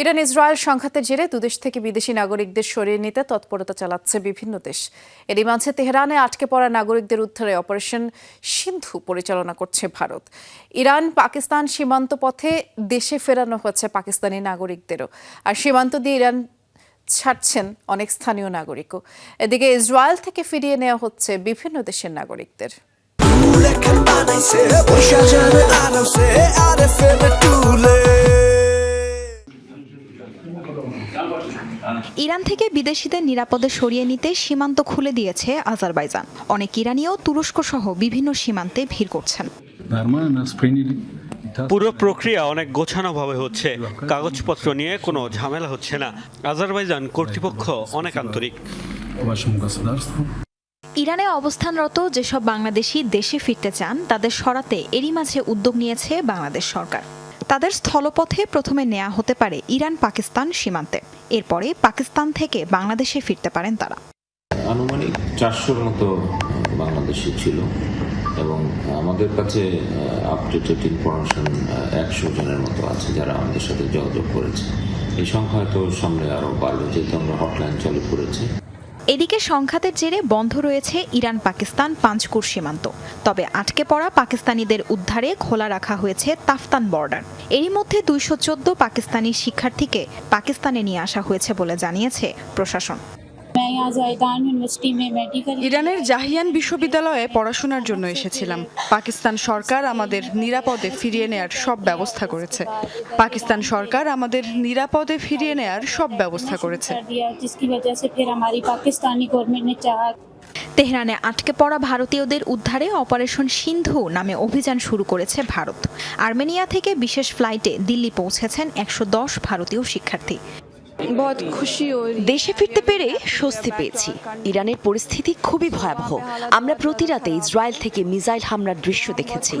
Iran Israel সংঘাতের জেরে দুদেশ থেকে বিদেশি নাগরিকদের সরিয়ে নিতে তৎপরতা চালাচ্ছে বিভিন্ন দেশ। এরই মাঝে তেহরানে আটকে পড়া নাগরিকদের উদ্ধারে অপারেশন সিন্ধু পরিচালনা করছে ভারত। ইরান পাকিস্তান সীমান্ত পথে দেশে ফেরানো হচ্ছে পাকিস্তানি নাগরিকদেরও। আর সীমান্ত দিয়ে ইরান ছাড়ছেন অনেক স্থানীয় নাগরিকও। এদিকে ইসরায়েল থেকে ফিরিয়ে নেওয়া হচ্ছে বিভিন্ন দেশের নাগরিকদের। বানাইছে ইরান থেকে বিদেশিদের নিরাপদে সরিয়ে নিতে সীমান্ত খুলে দিয়েছে আজারবাইজান। অনেক ইরানিও তুরস্ক সহ বিভিন্ন সীমান্তে ভিড় করছেন। পুরো প্রক্রিয়া অনেক গোছানোভাবে হচ্ছে। কাগজপত্র নিয়ে কোনো ঝামেলা হচ্ছে না। আজারবাইজান কর্তৃপক্ষ অনেক আন্তরিক। ইরানে অবস্থানরত যেসব বাংলাদেশি দেশে ফিরতে চান তাদের সরাতে এরই মাঝে উদ্যোগ নিয়েছে বাংলাদেশ সরকার। তাদের স্থলপথে প্রথমে নেওয়া হতে পারে ইরান পাকিস্তান সীমান্তে। এরপরে পাকিস্তান থেকে বাংলাদেশে ফিরতে পারেন তারা। আনুমানিক চারশোর মতো বাংলাদেশি ছিল এবং আমাদের কাছে আপডেটেড ইনফরমেশন একশো জনের মতো আছে যারা আমাদের সাথে যোগাযোগ করেছে। এই সংখ্যা হয়তো সামনে আরও বাড়বে, যেহেতু আমরা হটলাইন চালু করেছি। এদিকে সংঘাতের জেরে বন্ধ রয়েছে ইরান পাকিস্তান পাঁচকুর সীমান্ত। তবে আটকে পড়া পাকিস্তানিদের উদ্ধারে খোলা রাখা হয়েছে তাফতান বর্ডার। এরই মধ্যে দুইশো চোদ্দ পাকিস্তানি শিক্ষার্থীকে পাকিস্তানে নিয়ে আসা হয়েছে বলে জানিয়েছে প্রশাসন। ইরানের জাহিয়ান বিশ্ববিদ্যালয়ে পড়াশোনার জন্য এসেছিলাম। পাকিস্তান সরকার আমাদের নিরাপদে ফিরিয়ে নেয়ার সব ব্যবস্থা করেছে। পাকিস্তান সরকার আমাদের নিরাপদে ফিরিয়ে নেয়ার সব ব্যবস্থা করেছে। তেহরানে আটকে পড়া ভারতীয়দের উদ্ধারে অপারেশন সিন্ধু নামে অভিযান শুরু করেছে ভারত। আর্মেনিয়া থেকে বিশেষ ফ্লাইটে দিল্লি পৌঁছেছেন একশো দশ ভারতীয় শিক্ষার্থী। দেশে ফিরতে পেরে স্বস্তি পেয়েছি। ইরানের পরিস্থিতি খুবই ভয়াবহ। আমরা প্রতি রাতে ইসরায়েল থেকে মিসাইল হামলার দৃশ্য দেখেছি।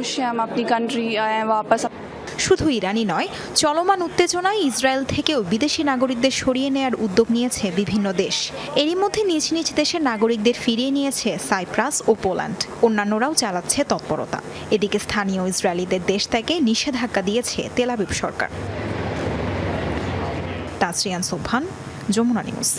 শুধু ইরানি নয় চলমান উত্তেজনায় ইসরায়েল থেকেও বিদেশি নাগরিকদের সরিয়ে নেয়ার উদ্যোগ নিয়েছে বিভিন্ন দেশ। এরই মধ্যে নিজ নিজ দেশের নাগরিকদের ফিরিয়ে নিয়েছে সাইপ্রাস ও পোল্যান্ড। অন্যান্যরাও চালাচ্ছে তৎপরতা। এদিকে স্থানীয় ইসরায়েলিদের দেশ থেকে নিষেধাজ্ঞা দিয়েছে তেলাবিব সরকার। তাসরিয়ান সোভান যমুনা নিউজ।